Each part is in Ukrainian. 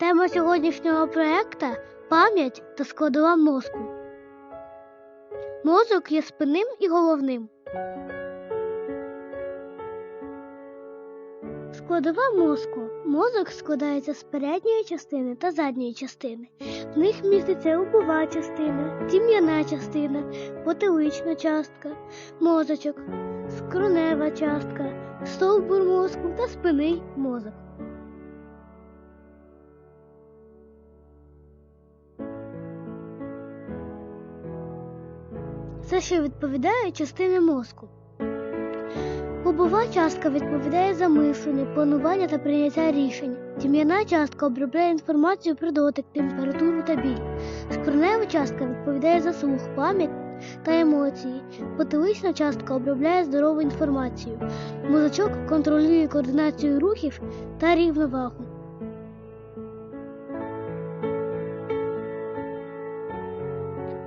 Тема сьогоднішнього проекту пам'ять та складова мозку. Мозок є спинним і головним. Складова мозку. Мозок складається з передньої частини та задньої частини. В них міститься лобова частина, тім'яна частина, потилична частка, мозочок, скронева частка, стовбур мозку та спинний мозок. Це що відповідає частини мозку. Лобова частка відповідає за мислення, планування та прийняття рішень. Тім'яна частка обробляє інформацію про дотик, температуру та біль. Скронева частка відповідає за слух, пам'ять та емоції. Потилична частка обробляє здорову інформацію. Мозочок контролює координацію рухів та рівновагу.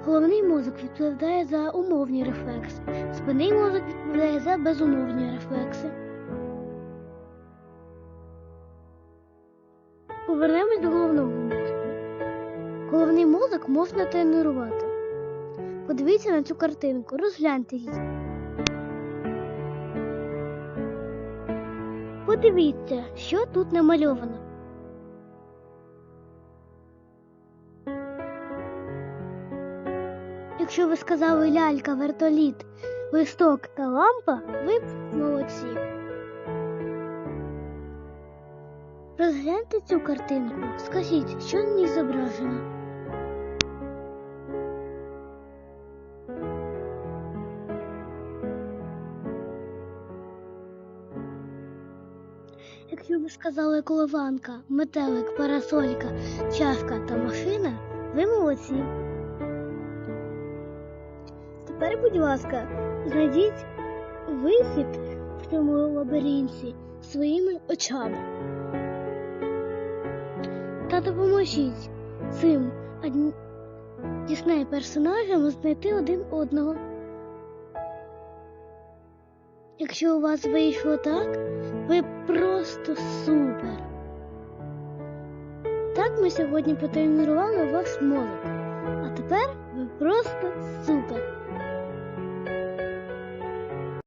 Головний мозок відповідає за умовні рефлекси. Спинний мозок відповідає за безумовні рефлекси. Повернемось до головного мозку. Головний мозок можна тренувати. Подивіться на цю картинку, розгляньте її. Подивіться, що тут намальовано. Якщо ви сказали лялька, вертоліт, листок та лампа, ви молодці. Розгляньте цю картинку. Скажіть, що на ній зображено? Якщо ви сказали коливанка, метелик, парасолька, чашка та машина, ви молодці. Тепер, будь ласка, знайдіть вихід в цьому лабіринті своїми очами. Та допоможіть цим дісней персонажам знайти один одного. Якщо у вас вийшло так, ви просто супер. Так ми сьогодні потренували ваш мозок. А тепер ви просто супер.